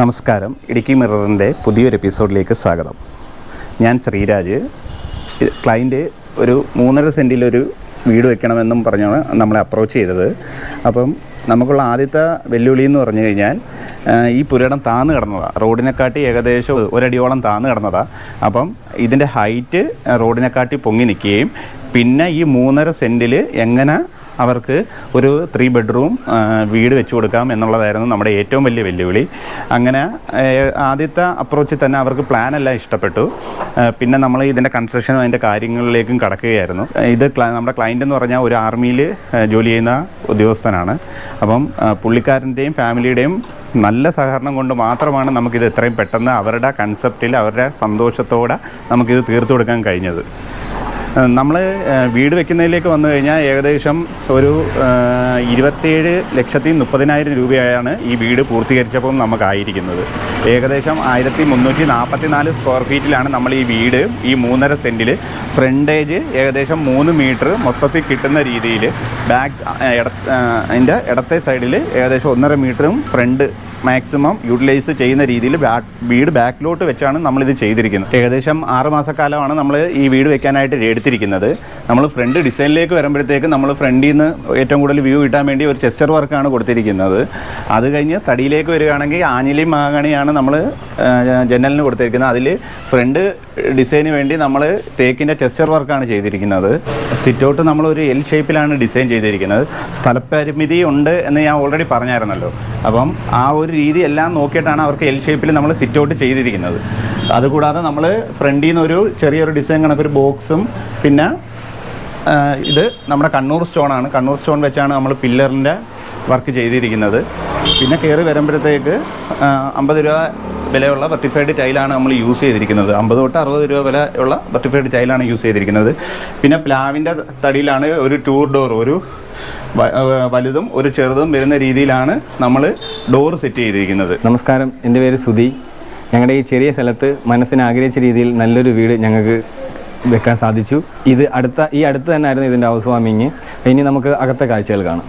നമസ്കാരം. ഇടുക്കി മിററിന്റെ പുതിയൊരു എപ്പിസോഡിലേക്ക് സ്വാഗതം. ഞാൻ ശ്രീരാജ്. ക്ലൈന്റ് ഒരു മൂന്നര സെന്റിലൊരു വീട് വെക്കണമെന്നും പറഞ്ഞാണ് നമ്മളെ അപ്രോച്ച് ചെയ്തത്. അപ്പം നമുക്കുള്ള ആദ്യത്തെ വെല്ലുവിളി എന്ന് പറഞ്ഞു കഴിഞ്ഞാൽ ഈ പുരയിടം താന്ന് കിടന്നതാണ് റോഡിനെക്കാട്ടി ഏകദേശം ഒരടിയോളം താന്ന് കിടന്നതാണ് അപ്പം ഇതിന്റെ ഹൈറ്റ് റോഡിനെക്കാട്ടി പൊങ്ങി നിൽക്കുകയും പിന്നെ ഈ മൂന്നര സെന്റിൽ എങ്ങനെ അവർക്ക് ഒരു ത്രീ ബെഡ്റൂം വീട് വെച്ചു കൊടുക്കാം എന്നുള്ളതായിരുന്നു നമ്മുടെ ഏറ്റവും വലിയ വെല്ലുവിളി. അങ്ങനെ ആദ്യത്തെ അപ്രോച്ചിൽ തന്നെ അവർക്ക് പ്ലാൻ എല്ലാം ഇഷ്ടപ്പെട്ടു. പിന്നെ നമ്മൾ ഇതിന്റെ കൺസ്ട്രക്ഷനും അതിന്റെ കാര്യങ്ങളിലേക്കും കടക്കുകയായിരുന്നു. ഇത് നമ്മുടെ ക്ലയന്റ് എന്ന് പറഞ്ഞാൽ ഒരു ആർമിയിൽ ജോലി ചെയ്യുന്ന ഉദ്യോഗസ്ഥനാണ്. അപ്പം പുള്ളിക്കാരന്റെയും ഫാമിലിയുടെയും നല്ല സഹകരണം കൊണ്ട് മാത്രമാണ് നമുക്കിത് എത്രയും പെട്ടെന്ന് അവരുടെ കൺസെപ്റ്റിൽ അവരുടെ സന്തോഷത്തോടെ നമുക്കിത് തീർത്തു കൊടുക്കാൻ കഴിഞ്ഞത്. നമ്മൾ വീട് വെക്കുന്നതിലേക്ക് വന്നു കഴിഞ്ഞാൽ ഏകദേശം ഒരു ഇരുപത്തേഴ് ലക്ഷത്തി മുപ്പതിനായിരം രൂപയാണ് ഈ വീട് പൂർത്തീകരിച്ചപ്പോൾ നമുക്കായിരിക്കുന്നത്. ഏകദേശം ആയിരത്തി മുന്നൂറ്റി നാൽപ്പത്തി നാല് സ്ക്വയർ ഫീറ്റിലാണ് നമ്മൾ ഈ വീട് ഈ മൂന്നര സെന്റിൽ ഫ്രണ്ടേജ് ഏകദേശം മൂന്ന് മീറ്റർ മൊത്തത്തിൽ കിട്ടുന്ന രീതിയിൽ ബാക്ക് ഇട അതിന്റെ ഇടത്തെ സൈഡിൽ ഏകദേശം ഒന്നര മീറ്ററും ഫ്രണ്ട് മാക്സിമം യൂട്ടിലൈസ് ചെയ്യുന്ന രീതിയിൽ വീട് ബാക്കിലോട്ട് വെച്ചാണ് നമ്മളിത് ചെയ്തിരിക്കുന്നത്. ഏകദേശം ആറ് മാസക്കാലമാണ് നമ്മൾ ഈ വീട് വെക്കാനായിട്ട് എടുത്തിരിക്കുന്നത്. നമ്മൾ ഫ്രണ്ട് ഡിസൈനിലേക്ക് വരുമ്പോഴത്തേക്ക് നമ്മൾ ഫ്രണ്ടിൽ നിന്ന് ഏറ്റവും കൂടുതൽ വ്യൂ കിട്ടാൻ വേണ്ടി ഒരു ചെസ്റ്റർ വർക്കാണ് കൊടുത്തിരിക്കുന്നത്. അത് കഴിഞ്ഞ് തടിയിലേക്ക് വരികയാണെങ്കിൽ ആഞ്ഞിലി മാങ്ങണിയാണ് നമ്മൾ ജനലിന് കൊടുത്തിരിക്കുന്നത്. അതിൽ ഫ്രണ്ട് ഡിസൈന് വേണ്ടി നമ്മൾ തേക്കിന്റെ ചെസ്റ്റർ വർക്കാണ് ചെയ്തിരിക്കുന്നത്. സിറ്റൗട്ട് നമ്മൾ ഒരു എൽ ഷേപ്പിലാണ് ഡിസൈൻ ചെയ്തിരിക്കുന്നത്. സ്ഥലപരിമിതി ഉണ്ട് എന്ന് ഞാൻ ഓൾറെഡി പറഞ്ഞായിരുന്നല്ലോ. അപ്പം ആ ഒരു രീതി എല്ലാം നോക്കിയിട്ടാണ് അവർക്ക് എൽ ഷേപ്പിൽ നമ്മൾ സിറ്റ് ഔട്ട് ചെയ്തിരിക്കുന്നത്. അതുകൂടാതെ നമ്മൾ ഫ്രണ്ടിൽ നിന്ന് ഒരു ചെറിയൊരു ഡിസൈൻ കണക്കൊരു ബോക്സും പിന്നെ ഇത് നമ്മുടെ കണ്ണൂർ സ്റ്റോണാണ് കണ്ണൂർ സ്റ്റോൺ വെച്ചാണ് നമ്മൾ പില്ലറിന്റെ വർക്ക് ചെയ്തിരിക്കുന്നത്. പിന്നെ കയറി വരുമ്പോഴത്തേക്ക് അമ്പത് രൂപ വിലയുള്ള വർട്ടിഫൈഡ് ടൈലാണ് നമ്മൾ യൂസ് ചെയ്തിരിക്കുന്നത്. അമ്പത് തൊട്ട് അറുപത് രൂപ വിലയുള്ള വർട്ടിഫൈഡ് ടൈലാണ് യൂസ് ചെയ്തിരിക്കുന്നത്. പിന്നെ പ്ലാവിന്റെ തടിയിലാണ് ഒരു ടൂർ ഡോർ ഒരു വലുതും ഒരു ചെറുതും വരുന്ന രീതിയിലാണ് നമ്മൾ ഡോർ സെറ്റ് ചെയ്തിരിക്കുന്നത്. നമസ്കാരം. എന്റെ പേര് സുധി. ഞങ്ങളുടെ ഈ ചെറിയ സ്ഥലത്ത് മനസ്സിന് ആഗ്രഹിച്ച രീതിയിൽ നല്ലൊരു വീട് ഞങ്ങൾക്ക് വെക്കാൻ സാധിച്ചു. ഇത് അടുത്ത ഈ അടുത്ത് തന്നെ ആയിരുന്നു ഇതിന്റെ ഹൗസ് വാമിങ് ഇനി നമുക്ക് അകത്തെ കാഴ്ചകൾ കാണാം.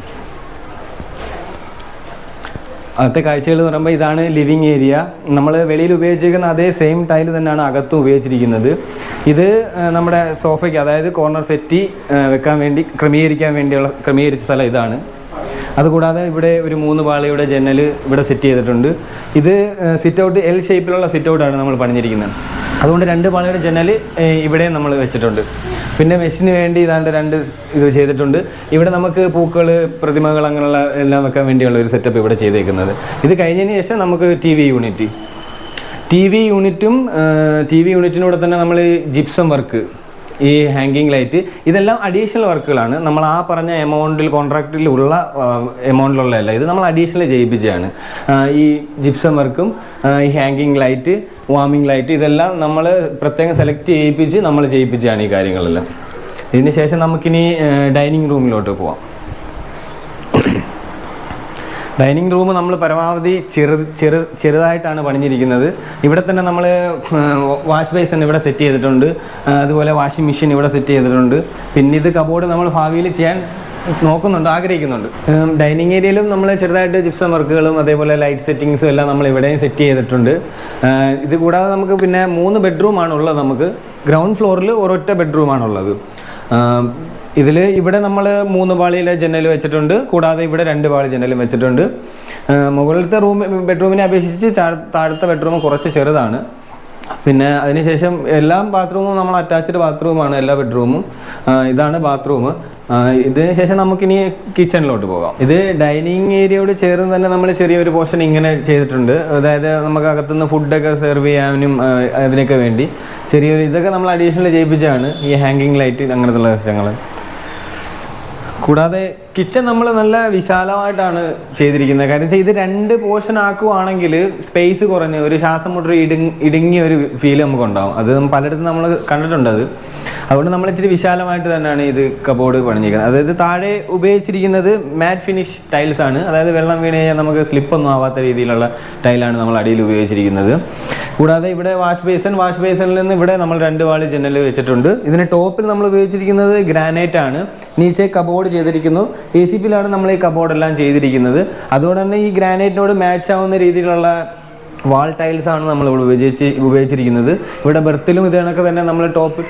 അകത്തെ കാഴ്ചകൾ എന്ന് പറയുമ്പോൾ ഇതാണ് ലിവിങ് ഏരിയ നമ്മൾ വെളിയിൽ ഉപയോഗിച്ചിരിക്കുന്ന അതേ സെയിം ടൈൽ തന്നെയാണ് അകത്തും ഉപയോഗിച്ചിരിക്കുന്നത്. ഇത് നമ്മുടെ സോഫയ്ക്ക് അതായത് കോർണർ സെറ്റി വെക്കാൻ വേണ്ടി ക്രമീകരിക്കാൻ വേണ്ടിയുള്ള ക്രമീകരിച്ച സ്ഥലം ഇതാണ്. അതുകൂടാതെ ഇവിടെ ഒരു മൂന്ന് പാളിയുടെ ജനൽ ഇവിടെ സെറ്റ് ചെയ്തിട്ടുണ്ട്. ഇത് സിറ്റ് ഔട്ട് എൽ ഷേപ്പിലുള്ള സിറ്റ് ഔട്ടാണ് നമ്മൾ പണിഞ്ഞിരിക്കുന്നത്. അതുകൊണ്ട് രണ്ട് പാളിയുടെ ജനൽ ഇവിടെ നമ്മൾ വെച്ചിട്ടുണ്ട്. പിന്നെ മെഷിന് വേണ്ടി ഇതാണ്ട് രണ്ട് ഇത് ചെയ്തിട്ടുണ്ട്. ഇവിടെ നമുക്ക് പൂക്കൾ പ്രതിമകൾ അങ്ങനെയുള്ള എല്ലാം വെക്കാൻ വേണ്ടിയുള്ള ഒരു സെറ്റപ്പ് ഇവിടെ ചെയ്തേക്കുന്നത്. ഇത് കഴിഞ്ഞതിന് ശേഷം നമുക്ക് T V unit T V യൂണിറ്റും ടി വി യൂണിറ്റിനൂടെ തന്നെ നമ്മൾ ജിപ്സം വർക്ക് ഈ ഹാങ്കിങ് ലൈറ്റ് ഇതെല്ലാം അഡീഷണൽ വർക്കുകളാണ് നമ്മൾ ആ പറഞ്ഞ എമൗണ്ടിൽ കോൺട്രാക്റ്റിൽ ഉള്ള എമൗണ്ടിലുള്ളതല്ല ഇത് നമ്മൾ അഡീഷണൽ ചെയ്യിപ്പിച്ചതാണ്. ഈ ജിപ്സം വർക്കും ഈ ഹാങ്കിങ് ലൈറ്റ് വാമിംഗ് ലൈറ്റ് ഇതെല്ലാം നമ്മൾ പ്രത്യേകം സെലക്ട് ചെയ്യിപ്പിച്ച് നമ്മൾ ചെയ്യിപ്പിച്ചതാണ് ഈ കാര്യങ്ങളെല്ലാം. ഇതിന് ശേഷം നമുക്കിനി ഡൈനിങ് റൂമിലോട്ട് പോവാം. ഡൈനിങ് റൂം നമ്മൾ പരമാവധി ചെറു ചെറു ചെറുതായിട്ടാണ് പണിഞ്ഞിരിക്കുന്നത്. ഇവിടെ തന്നെ നമ്മൾ വാഷ് ബേസൺ ഇവിടെ സെറ്റ് ചെയ്തിട്ടുണ്ട്. അതുപോലെ വാഷിംഗ് മെഷീൻ ഇവിടെ സെറ്റ് ചെയ്തിട്ടുണ്ട്. പിന്നെ ഇത് കബോർഡ് നമ്മൾ ഭാവിയിൽ ചെയ്യാൻ നോക്കുന്നുണ്ട് ആഗ്രഹിക്കുന്നുണ്ട്. ഡൈനിങ് ഏരിയയിലും നമ്മൾ ചെറുതായിട്ട് ജിപ്സം വർക്കുകളും അതേപോലെ ലൈറ്റ് സെറ്റിങ്സും എല്ലാം നമ്മൾ ഇവിടെയും സെറ്റ് ചെയ്തിട്ടുണ്ട്. ഇത് കൂടാതെ നമുക്ക് പിന്നെ മൂന്ന് ബെഡ്റൂമാണ് ഉള്ളത് നമുക്ക്. ഗ്രൗണ്ട് ഫ്ലോറിൽ ഒരൊറ്റ ബെഡ്റൂമാണുള്ളത് ഇതിൽ ഇവിടെ നമ്മൾ മൂന്ന് പാളിയിലെ ജനൽ വെച്ചിട്ടുണ്ട്. കൂടാതെ ഇവിടെ രണ്ട് പാളി ജനലും വെച്ചിട്ടുണ്ട്. മുകളിലത്തെ റൂം ബെഡ്റൂമിനെ അപേക്ഷിച്ച് താഴത്തെ ബെഡ്റൂം കുറച്ച് ചെറുതാണ്. പിന്നെ അതിനുശേഷം എല്ലാ ബാത്റൂമും നമ്മൾ അറ്റാച്ച്ഡ് ബാത്റൂമാണ് എല്ലാ ബെഡ്റൂമും. ഇതാണ് ബാത്റൂം. ഇതിന് ശേഷം നമുക്കിനി കിച്ചണിലോട്ട് പോകാം. ഇത് ഡൈനിങ് ഏരിയയോട് ചേർന്ന് തന്നെ നമ്മൾ ചെറിയൊരു പോർഷൻ ഇങ്ങനെ ചെയ്തിട്ടുണ്ട്. അതായത് നമുക്ക് അകത്തുനിന്ന് ഫുഡൊക്കെ സെർവ് ചെയ്യാനും അതിനൊക്കെ വേണ്ടി. ചെറിയൊരു ഇതൊക്കെ നമ്മൾ അഡീഷണൽ ചെയ്യിപ്പിച്ചാണ് ഈ ഹാങ്കിങ് ലൈറ്റ് അങ്ങനത്തെ വശങ്ങൾ കൂടാതെ കിച്ചൺ നമ്മൾ നല്ല വിശാലമായിട്ടാണ് ചെയ്തിരിക്കുന്നത്. കാര്യം ഇത് രണ്ട് പോർഷൻ ആക്കുവാണെങ്കിൽ സ്പേസ് കുറഞ്ഞ് ഒരു ശ്വാസം മുട്ടൊരു ഇടുങ്ങി ഇടുങ്ങിയ ഒരു ഫീൽ നമുക്ക് ഉണ്ടാവും. അത് പലയിടത്തും നമ്മൾ കണ്ടിട്ടുണ്ട് അത്. അതുകൊണ്ട് നമ്മൾ ഇച്ചിരി വിശാലമായിട്ട് തന്നെയാണ് ഇത് കബോർഡ് പണിഞ്ഞിരിക്കുന്നത്. അതായത് താഴെ ഉപയോഗിച്ചിരിക്കുന്നത് മാറ്റ് ഫിനിഷ് ടൈൽസ് ആണ്. അതായത് വെള്ളം വീണ് കഴിഞ്ഞാൽ നമുക്ക് സ്ലിപ്പൊന്നും ആവാത്ത രീതിയിലുള്ള ടൈലാണ് നമ്മൾ അടിയിൽ ഉപയോഗിച്ചിരിക്കുന്നത്. കൂടാതെ ഇവിടെ വാഷ് ബേസൺ വാഷ് ബേസണിൽ നിന്ന് ഇവിടെ നമ്മൾ രണ്ട് വാളി ജനൽ വെച്ചിട്ടുണ്ട്. ഇതിന് ടോപ്പിൽ നമ്മൾ ഉപയോഗിച്ചിരിക്കുന്നത് ഗ്രാനൈറ്റ് ആണ്. നീച്ചെ കബോർഡ് ചെയ്തിരിക്കുന്നു. എ സി പിയിലാണ് നമ്മൾ ഈ കബോർഡ് എല്ലാം ചെയ്തിരിക്കുന്നത്. അതുകൊണ്ട് തന്നെ ഈ ഗ്രാനൈറ്റിനോട് മാച്ച് ആവുന്ന രീതിയിലുള്ള വാൾ ടൈൽസ് ആണ് നമ്മൾ ഇവിടെ ഉപയോഗിച്ച് ഉപയോഗിച്ചിരിക്കുന്നത്. ഇവിടെ ബെർത്തിലും ഇത് തന്നെ നമ്മൾ ടോപ്പ്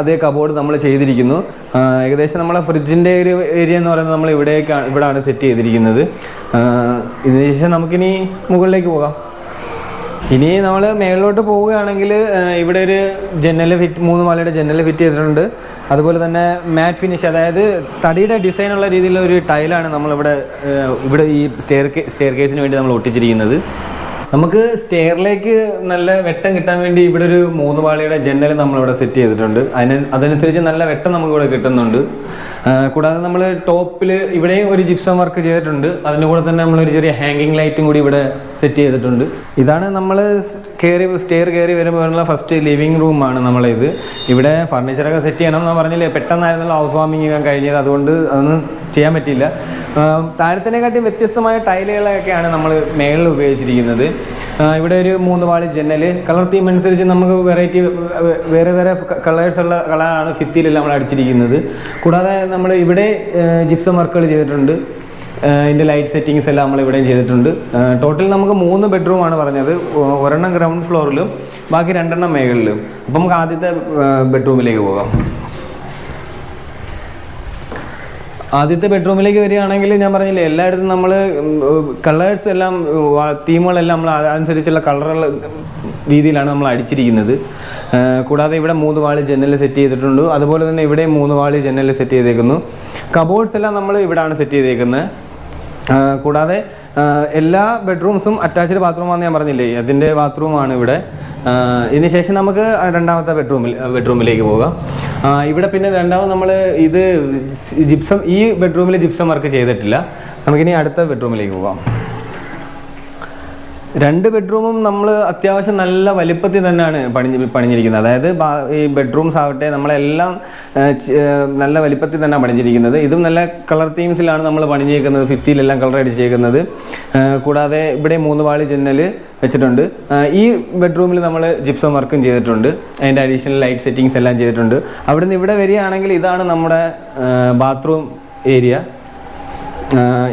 അതേ കബോർഡ് നമ്മൾ ചെയ്തിരിക്കുന്നു. ഏകദേശം നമ്മളെ ഫ്രിഡ്ജിന്റെ ഒരു ഏരിയ എന്ന് പറയുന്നത് നമ്മൾ ഇവിടേക്കാണ് ഇവിടെയാണ് സെറ്റ് ചെയ്തിരിക്കുന്നത്. ഇതിനു ശേഷം നമുക്കിനി മുകളിലേക്ക് പോകാം. ഇനി നമ്മൾ മേളിലോട്ട് പോവുകയാണെങ്കിൽ ഇവിടെ ഒരു ജനൽ ഫിറ്റ് മൂന്ന് മാലയുടെ ജനൽ ഫിറ്റ് ചെയ്തിട്ടുണ്ട്. അതുപോലെ തന്നെ മാറ്റ് ഫിനിഷ് അതായത് തടിയുടെ ഡിസൈനുള്ള രീതിയിലുള്ള ഒരു ടൈലാണ് നമ്മളിവിടെ ഇവിടെ ഈ സ്റ്റെയർ സ്റ്റെയർ കേസിന് വേണ്ടി നമ്മൾ ഒട്ടിച്ചിരിക്കുന്നത്. നമുക്ക് സ്റ്റെയറിലേക്ക് നല്ല വെട്ടം കിട്ടാൻ വേണ്ടി ഇവിടെ ഒരു മൂന്ന് പാളിയുടെ ജനൽ നമ്മളിവിടെ സെറ്റ് ചെയ്തിട്ടുണ്ട്. അതിന് അതനുസരിച്ച് നല്ല വെട്ടം നമുക്കിവിടെ കിട്ടുന്നുണ്ട്. കൂടാതെ നമ്മൾ ടോപ്പിൽ ഇവിടെയും ഒരു ജിപ്സം വർക്ക് ചെയ്തിട്ടുണ്ട്. അതിന്റെ കൂടെ തന്നെ നമ്മൾ ഒരു ചെറിയ ഹാങ്ങിങ് ലൈറ്റും കൂടി ഇവിടെ സെറ്റ് ചെയ്തിട്ടുണ്ട്. ഇതാണ് നമ്മൾ കയറി സ്റ്റെയർ കയറി വരുമ്പോഴുള്ള ഫസ്റ്റ് ലിവിങ് റൂമാണ് നമ്മളിത്. ഇവിടെ ഫർണിച്ചറൊക്കെ സെറ്റ് ചെയ്യണം എന്ന് പറഞ്ഞില്ലേ? പെട്ടെന്നായിരുന്നല്ലോ ഹൗസ് വാമിങ് കഴിഞ്ഞത്. അതുകൊണ്ട് അതൊന്നും ചെയ്യാൻ പറ്റിയില്ല. താഴത്തിനെക്കാട്ടി വ്യത്യസ്തമായ ടൈലുകളൊക്കെയാണ് നമ്മൾ മേളിൽ ഉപയോഗിച്ചിരിക്കുന്നത്. ഇവിടെ ഒരു മൂന്ന് പാൾ ജനൽ കളർ തീം അനുസരിച്ച് നമുക്ക് വെറൈറ്റി വേറെ വേറെ കളേഴ്സുള്ള കളറാണ് ഫിത്തിയിലെല്ലാം നമ്മൾ അടിച്ചിരിക്കുന്നത് കൂടാതെ നമ്മൾ ഇവിടെ ജിപ്സം വർക്കുകൾ ചെയ്തിട്ടുണ്ട്. ഇതിന്റെ ലൈറ്റ് സെറ്റിങ്സ് എല്ലാം നമ്മൾ ഇവിടെയും ചെയ്തിട്ടുണ്ട്. ടോട്ടൽ നമുക്ക് മൂന്ന് ബെഡ്റൂം ആണ് പറഞ്ഞത്. ഒരെണ്ണം ഗ്രൗണ്ട് ഫ്ലോറിലും ബാക്കി രണ്ടെണ്ണം മേഖലയിലും. അപ്പം നമുക്ക് ആദ്യത്തെ ബെഡ്റൂമിലേക്ക് പോകാം. ആദ്യത്തെ ബെഡ്റൂമിലേക്ക് വരികയാണെങ്കിൽ ഞാൻ പറഞ്ഞില്ലേ എല്ലായിടത്തും നമ്മൾ കളേഴ്സ് എല്ലാം തീമുകളെല്ലാം നമ്മൾ അതനുസരിച്ചുള്ള കളറുകൾ രീതിയിലാണ് നമ്മൾ അടിച്ചിരിക്കുന്നത്. കൂടാതെ ഇവിടെ മൂന്ന് വാളി ജനൽ സെറ്റ് ചെയ്തിട്ടുണ്ട്. അതുപോലെ തന്നെ ഇവിടെ മൂന്ന് വാളി ജനൽ സെറ്റ് ചെയ്തേക്കുന്നു. കബോർഡ്സ് എല്ലാം നമ്മൾ ഇവിടെയാണ് സെറ്റ് ചെയ്തേക്കുന്നത്. കൂടാതെ എല്ലാ ബെഡ്റൂംസും അറ്റാച്ച്ഡ് ബാത്റൂമാണെന്ന് ഞാൻ പറഞ്ഞില്ലേ അതിന്റെ ബാത്റൂമാണ് ഇവിടെ. ഇതിനുശേഷം ശേഷം നമുക്ക് രണ്ടാമത്തെ ബെഡ്റൂമിൽ ബെഡ്റൂമിലേക്ക് പോകാം. ഇവിടെ പിന്നെ രണ്ടാമത് നമ്മൾ ഇത് ജിപ്സം ഈ ബെഡ്റൂമിൽ ജിപ്സം വർക്ക് ചെയ്തിട്ടില്ല. നമുക്കിനി അടുത്ത ബെഡ്റൂമിലേക്ക് പോകാം രണ്ട് ബെഡ്റൂമും നമ്മൾ അത്യാവശ്യം നല്ല വലിപ്പത്തിൽ തന്നെയാണ് പണിഞ്ഞ് പണിഞ്ഞിരിക്കുന്നത്. അതായത് ഈ ബെഡ്റൂംസ് ആവട്ടെ നമ്മളെല്ലാം നല്ല വലിപ്പത്തിൽ തന്നെ പണിഞ്ഞിരിക്കുന്നത്. ഇതും നല്ല കളർ തീംസിലാണ് നമ്മൾ പണിഞ്ഞിരിക്കുന്നത്. ഭിത്തിയിലെല്ലാം കളർ അടിച്ചേക്കുന്നത് ആ, കൂടാതെ ഇവിടെ മൂന്ന് പാളി ജനൽ വെച്ചിട്ടുണ്ട്. ഈ ബെഡ്റൂമിൽ നമ്മൾ ജിപ്സം വർക്കും ചെയ്തിട്ടുണ്ട്. അതിന്റെ അഡീഷണൽ ലൈറ്റ് സെറ്റിങ്സ് എല്ലാം ചെയ്തിട്ടുണ്ട്. അവിടുന്ന് ഇവിടെ വരികയാണെങ്കിൽ ഇതാണ് നമ്മുടെ ബാത്റൂം ഏരിയ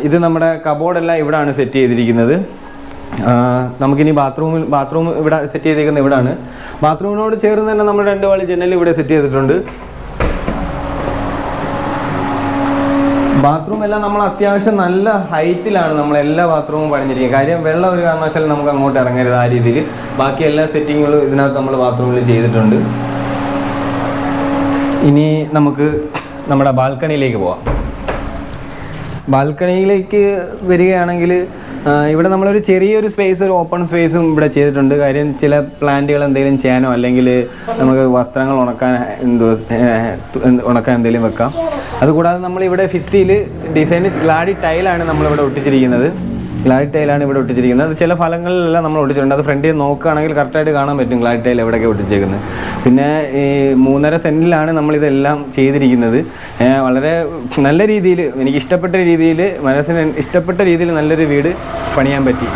ഇത് നമ്മുടെ കബോർഡെല്ലാം ഇവിടാണ് സെറ്റ് ചെയ്തിരിക്കുന്നത്. നമുക്കിനി ബാത്റൂമിൽ ബാത്റൂം ഇവിടെ സെറ്റ് ചെയ്തിരിക്കുന്നത് ഇവിടാണ്. ബാത്റൂമിനോട് ചേർന്ന് തന്നെ നമ്മൾ രണ്ട് വാളി ജനൽ ഇവിടെ സെറ്റ് ചെയ്തിട്ടുണ്ട്. ബാത്റൂം എല്ലാം നമ്മൾ അത്യാവശ്യം നല്ല ഹൈറ്റിലാണ് നമ്മൾ എല്ലാ ബാത്റൂമും പണിഞ്ഞിരിക്കുന്നത്. കാര്യം വെള്ളം ഒരു കാരണവശാലും നമുക്ക് അങ്ങോട്ട് ഇറങ്ങരുത് ആ രീതിയിൽ. ബാക്കി എല്ലാ സെറ്റിങ്ങുകളും ഇതിനകത്ത് നമ്മൾ ബാത്റൂമിൽ ചെയ്തിട്ടുണ്ട്. ഇനി നമുക്ക് നമ്മുടെ ബാൽക്കണിയിലേക്ക് പോവാം. ബാൽക്കണിയിലേക്ക് വരികയാണെങ്കിൽ ഇവിടെ നമ്മളൊരു ചെറിയൊരു സ്പേസ് ഒരു ഓപ്പൺ സ്പേസും ഇവിടെ ചെയ്തിട്ടുണ്ട്. കാര്യം ചില പ്ലാന്റുകൾ എന്തെങ്കിലും ചെയ്യാനോ അല്ലെങ്കിൽ നമുക്ക് വസ്ത്രങ്ങൾ ഉണക്കാൻ എന്തോ ഉണക്കാൻ എന്തെങ്കിലും വെക്കാം. അതുകൂടാതെ നമ്മൾ ഇവിടെ ഭിത്തിയിൽ ഡിസൈൻ ഗ്ലാഡി ടൈലാണ് നമ്മളിവിടെ ഒട്ടിച്ചിരിക്കുന്നത്. ഗ്ലാഡി ആണ് ഇവിടെ ഒട്ടിച്ചിരിക്കുന്നത്. ചില ഫലങ്ങളിലെല്ലാം നമ്മൾ ഒട്ടിച്ചിട്ടുണ്ട്. അത് ഫ്രണ്ടിൽ നോക്കുകയാണെങ്കിൽ കറക്റ്റായിട്ട് കാണാൻ പറ്റും ഗ്ലാഡ് ടൈൽ എവിടെയൊക്കെ ഒട്ടിച്ചേക്കുന്നത്. പിന്നെ ഈ മൂന്നര സെന്റിലാണ് നമ്മളിതെല്ലാം ചെയ്തിരിക്കുന്നത്. വളരെ നല്ല രീതിയിൽ എനിക്ക് ഇഷ്ടപ്പെട്ട രീതിയിൽ മനസ്സിന് ഇഷ്ടപ്പെട്ട രീതിയിൽ നല്ലൊരു വീട് പണിയാൻ പറ്റി.